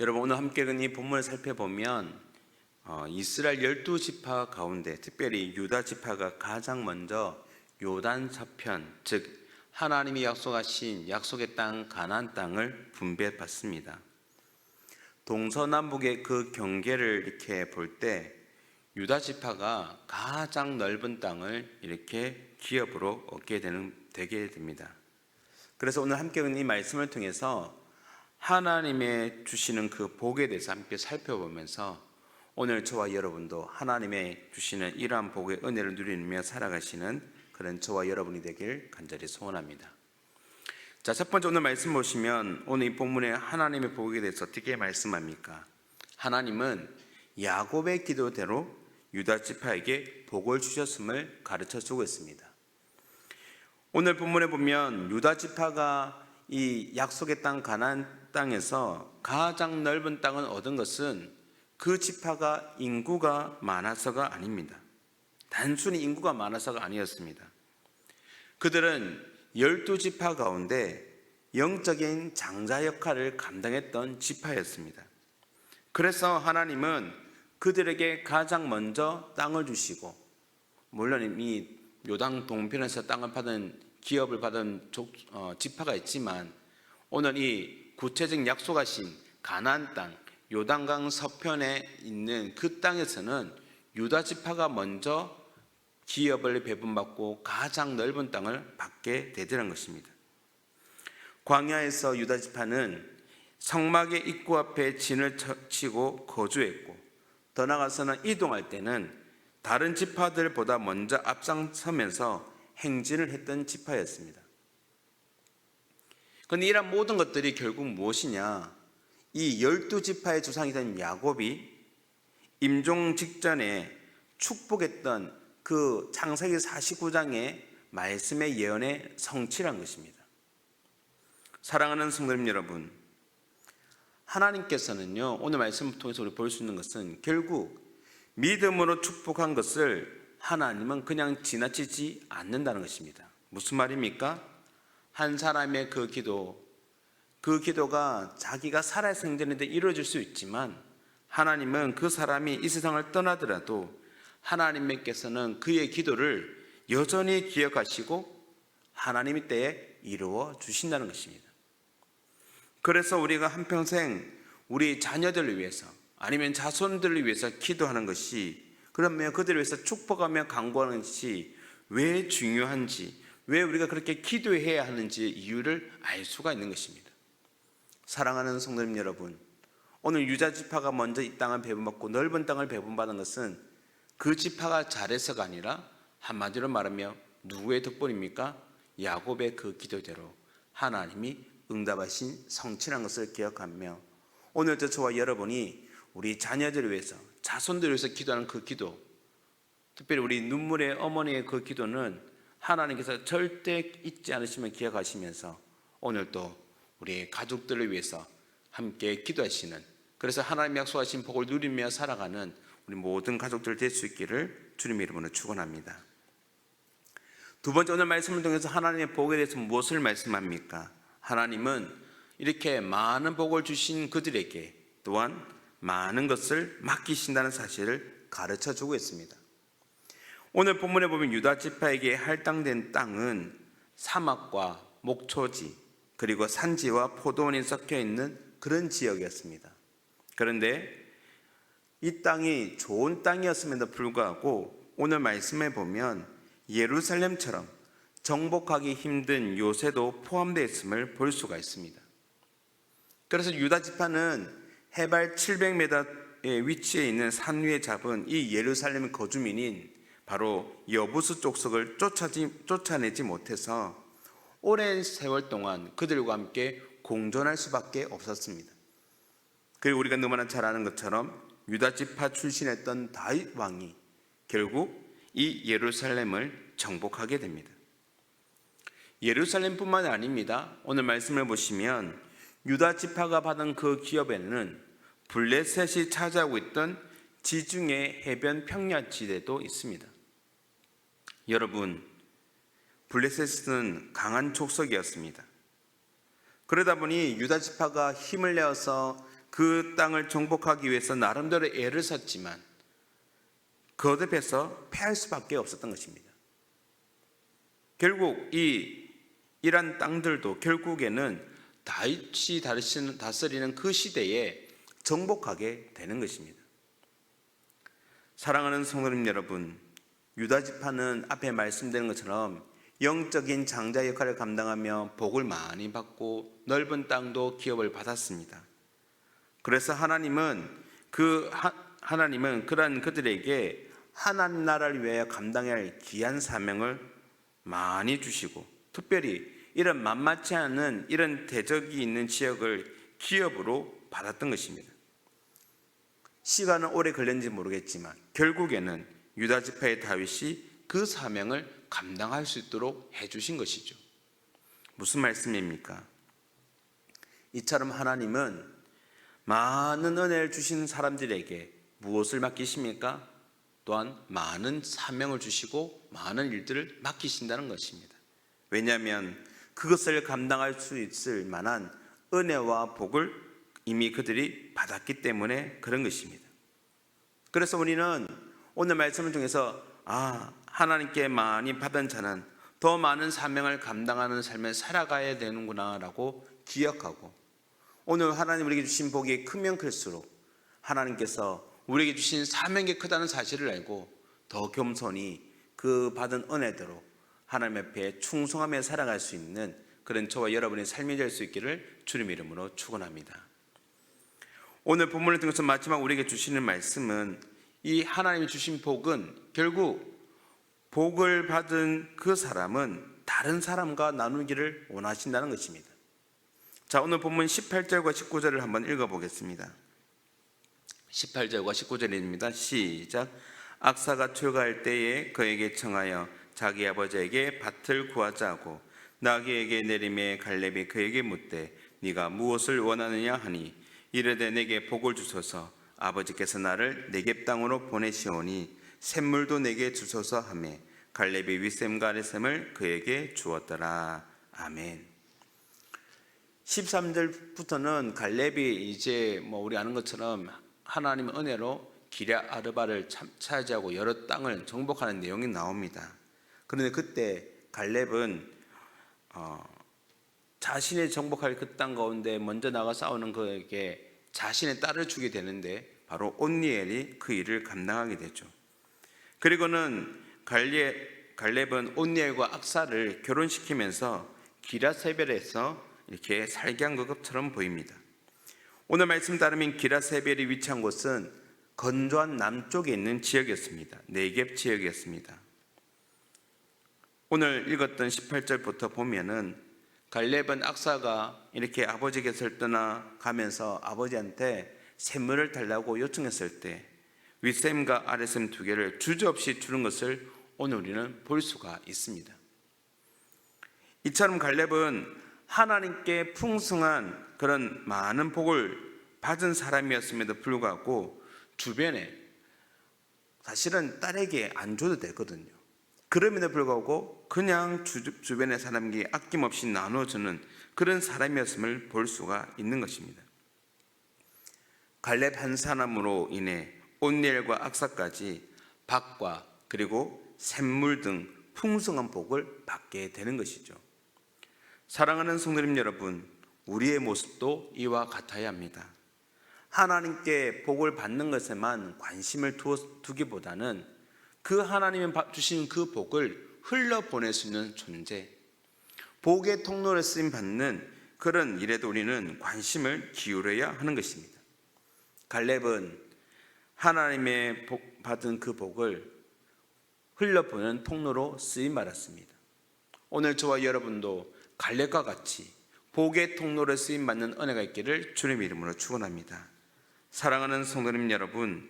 여러분 오늘 함께 읽은 이 본문을 살펴보면 어, 이스라엘 열두 지파 가운데 특별히 유다 지파가 가장 먼저 요단 서편 즉 하나님이 약속하신 약속의 땅 가나안 땅을 분배받습니다. 동서남북의 그 경계를 이렇게 볼 때 유다 지파가 가장 넓은 땅을 이렇게 기업으로 얻게 되는 되게 됩니다. 그래서 오늘 함께 읽은 이 말씀을 통해서 하나님의 주시는 그 복에 대해서 함께 살펴보면서 오늘 저와 여러분도 하나님의 주시는 이러한 복의 은혜를 누리며 살아가시는 그런 저와 여러분이 되길 간절히 소원합니다. 자, 첫 번째 오늘 말씀 보시면 오늘 이 본문에 하나님의 복에 대해서 어떻게 말씀합니까? 하나님은 야곱의 기도대로 유다 지파에게 복을 주셨음을 가르쳐 주고 있습니다. 오늘 본문에 보면 유다 지파가 이 약속의 땅 가나안 땅에서 가장 넓은 땅을 얻은 것은 그 지파가 인구가 많아서가 아닙니다. 단순히 인구가 많아서가 아니었습니다. 그들은 열두 지파 가운데 영적인 장자 역할을 감당했던 지파였습니다. 그래서 하나님은 그들에게 가장 먼저 땅을 주시고 물론 이 요당 동편에서 땅을 받은 기업을 받은 족, 어, 지파가 있지만 오늘 이 구체적 약속하신 가나안 땅 요단강 서편에 있는 그 땅에서는 유다 지파가 먼저 기업을 배분받고 가장 넓은 땅을 받게 되더란 것입니다. 광야에서 유다 지파는 성막의 입구 앞에 진을 치고 거주했고 더 나아가서는 이동할 때는 다른 지파들보다 먼저 앞장서면서 행진을 했던 지파였습니다. 그런데 이런 모든 것들이 결국 무엇이냐? 이 열두 지파의 조상이던 야곱이 임종 직전에 축복했던 그 창세기 49장의 말씀의 예언의 성취란 것입니다. 사랑하는 성도님 여러분, 하나님께서는요 오늘 말씀을 통해서 우리 볼 수 있는 것은 결국 믿음으로 축복한 것을 하나님은 그냥 지나치지 않는다는 것입니다. 무슨 말입니까? 한 사람의 그 기도, 그 기도가 자기가 살아 생전인데 이루어질 수 있지만 하나님은 그 사람이 이 세상을 떠나더라도 하나님께서는 그의 기도를 여전히 기억하시고 하나님의 때에 이루어 주신다는 것입니다. 그래서 우리가 한평생 우리 자녀들을 위해서 아니면 자손들을 위해서 기도하는 것이 그러면 그들을 위해서 축복하며 강구하는 것이 왜 중요한지 왜 우리가 그렇게 기도해야 하는지 이유를 알 수가 있는 것입니다. 사랑하는 성도님 여러분, 오늘 유자 지파가 먼저 이 땅을 배분받고 넓은 땅을 배분받은 것은 그 지파가 잘해서가 아니라 한마디로 말하면 누구의 덕분입니까? 야곱의 그 기도대로 하나님이 응답하신 성취란 것을 기억하며 오늘도 저와 여러분이 우리 자녀들을 위해서 자손들을 위해서 기도하는 그 기도 특별히 우리 눈물의 어머니의 그 기도는 하나님께서 절대 잊지 않으시면 기억하시면서 오늘도 우리 가족들을 위해서 함께 기도하시는 그래서 하나님 약속하신 복을 누리며 살아가는 우리 모든 가족들 될 수 있기를 주님의 이름으로 축원합니다. 두 번째 오늘 말씀을 통해서 하나님의 복에 대해서 무엇을 말씀합니까? 하나님은 이렇게 많은 복을 주신 그들에게 또한 많은 것을 맡기신다는 사실을 가르쳐 주고 있습니다. 오늘 본문에 보면 유다 지파에게 할당된 땅은 사막과 목초지 그리고 산지와 포도원이 섞여 있는 그런 지역이었습니다. 그런데 이 땅이 좋은 땅이었음에도 불구하고 오늘 말씀에 보면 예루살렘처럼 정복하기 힘든 요새도 포함되어 있음을 볼 수가 있습니다. 그래서 유다 지파는 해발 700m의 위치에 있는 산 위에 잡은 이 예루살렘 거주민인 바로 여부수 족속을 쫓아지, 쫓아내지 못해서 오랜 세월 동안 그들과 함께 공존할 수밖에 없었습니다. 그리고 우리가 너무나 잘 아는 것처럼 유다 지파 출신했던 다윗 왕이 결국 이 예루살렘을 정복하게 됩니다. 예루살렘뿐만 아닙니다. 오늘 말씀을 보시면 유다 지파가 받은 그 기업에는 블레셋이 차지하고 있던 지중해 해변 평야 지대도 있습니다. 여러분, 블레셋은 강한 족속이었습니다. 그러다 보니 유다 지파가 힘을 내어서 그 땅을 정복하기 위해서 나름대로 애를 썼지만 그 앞에서 패할 수밖에 없었던 것입니다. 결국 이 이란 땅들도 결국에는 다윗이 다스리는 그 시대에 정복하게 되는 것입니다. 사랑하는 성도님 여러분, 유다 지파는 앞에 말씀드린 것처럼 영적인 장자 역할을 감당하며 복을 많이 받고 넓은 땅도 기업을 받았습니다. 그래서 하나님은 그 하, 하나님은 그러한 그들에게 하나님 나라를 위하여 감당해야 할 귀한 사명을 많이 주시고 특별히 이런 만만치 않은 이런 대적이 있는 지역을 기업으로 받았던 것입니다. 시간은 오래 걸렸는지 모르겠지만 결국에는 유다 지파의 다윗이 그 사명을 감당할 수 있도록 해 주신 것이죠. 무슨 말씀입니까? 이처럼 하나님은 많은 은혜를 주신 사람들에게 무엇을 맡기십니까? 또한 많은 사명을 주시고 많은 일들을 맡기신다는 것입니다. 왜냐하면 그것을 감당할 수 있을 만한 은혜와 복을 이미 그들이 받았기 때문에 그런 것입니다. 그래서 우리는 오늘 말씀을 통해서 아 하나님께 많이 받은 자는 더 많은 사명을 감당하는 삶을 살아가야 되는구나라고 기억하고 오늘 하나님 우리에게 주신 복이 크면 클수록 하나님께서 우리에게 주신 사명이 크다는 사실을 알고 더 겸손히 그 받은 은혜대로 하나님 앞에 충성하며 살아갈 수 있는 그런 저와 여러분의 삶이 될 수 있기를 주님 이름으로 축원합니다. 오늘 본문을 통해서 마지막 우리에게 주시는 말씀은 이 하나님이 주신 복은 결국 복을 받은 그 사람은 다른 사람과 나누기를 원하신다는 것입니다. 자, 오늘 본문 18절과 19절을 한번 읽어 보겠습니다. 18절과 19절입니다. 시작. 악사가 출가할 때에 그에게 청하여 자기 아버지에게 밭을 구하자고 나귀에게 내림에 갈렙이 그에게 묻되 네가 무엇을 원하느냐 하니 이르되 내게 복을 주소서 아버지께서 나를 내게 땅으로 보내시오니 샘물도 내게 주소서 하매 갈렙이 윗샘과 아랫샘을 그에게 주었더라 아멘 13절부터는 갈렙이 이제 뭐 우리 아는 것처럼 하나님의 은혜로 기랴 아르바를 차지하고 여러 땅을 정복하는 내용이 나옵니다. 그런데 그때 갈렙은 어, 자신의 정복할 그 땅 가운데 먼저 나가 싸우는 그에게 자신의 딸을 주게 되는데 바로 온니엘이 그 일을 감당하게 되죠. 그리고는 갈렙, 갈렙은 온니엘과 악사를 결혼시키면서 기라세벨에서 이렇게 살게 한 것처럼 보입니다. 오늘 말씀 따르면 기라세벨이 위치한 곳은 건조한 남쪽에 있는 지역이었습니다. 네겝 지역이었습니다. 오늘 읽었던 18절부터 보면은 갈렙은 악사가 이렇게 아버지 곁을 떠나 가면서 아버지한테 샘물을 달라고 요청했을 때 윗샘과 아랫샘 두 개를 주저없이 주는 것을 오늘 우리는 볼 수가 있습니다. 이처럼 갈렙은 하나님께 풍성한 그런 많은 복을 받은 사람이었음에도 불구하고 주변에 사실은 딸에게 안 줘도 되거든요. 그럼에도 불구하고 그냥 주, 주변의 사람에게 아낌없이 나눠주는 그런 사람이었음을 볼 수가 있는 것입니다. 갈렙 한 사람으로 인해 온니엘과 악사까지 밭과 그리고 샘물 등 풍성한 복을 받게 되는 것이죠. 사랑하는 성도님 여러분, 우리의 모습도 이와 같아야 합니다. 하나님께 복을 받는 것에만 관심을 두기보다는 그 하나님이 주신 그 복을 흘러 보낼 수 있는 존재, 복의 통로를 쓰임 받는 그런 일에도 우리는 관심을 기울여야 하는 것입니다. 갈렙은 하나님의 복, 받은 그 복을 흘려보는 통로로 쓰임 받았습니다. 오늘 저와 여러분도 갈렙과 같이 복의 통로를 쓰임 받는 은혜가 있기를 주님 이름으로 축원합니다. 사랑하는 성도님 여러분,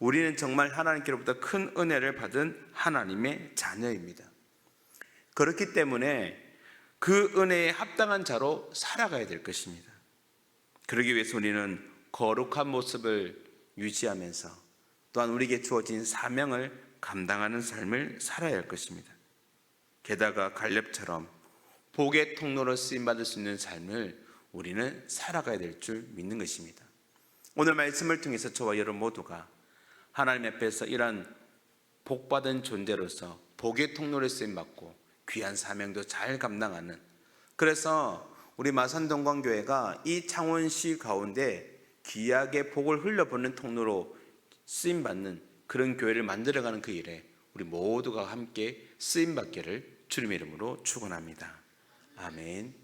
우리는 정말 하나님께로부터 큰 은혜를 받은 하나님의 자녀입니다. 그렇기 때문에 그 은혜에 합당한 자로 살아가야 될 것입니다. 그러기 위해서 우리는 거룩한 모습을 유지하면서 또한 우리에게 주어진 사명을 감당하는 삶을 살아야 할 것입니다. 게다가 갈렙처럼 복의 통로로 쓰임 받을 수 있는 삶을 우리는 살아가야 될 줄 믿는 것입니다. 오늘 말씀을 통해서 저와 여러분 모두가 하나님 앞에서 이러한 복받은 존재로서 복의 통로를 쓰임 받고 귀한 사명도 잘 감당하는 그래서 우리 마산동광교회가 이 창원시 가운데 귀하게 복을 흘려보는 통로로 쓰임 받는 그런 교회를 만들어가는 그 일에 우리 모두가 함께 쓰임 받기를 주님의 이름으로 축원합니다. 아멘.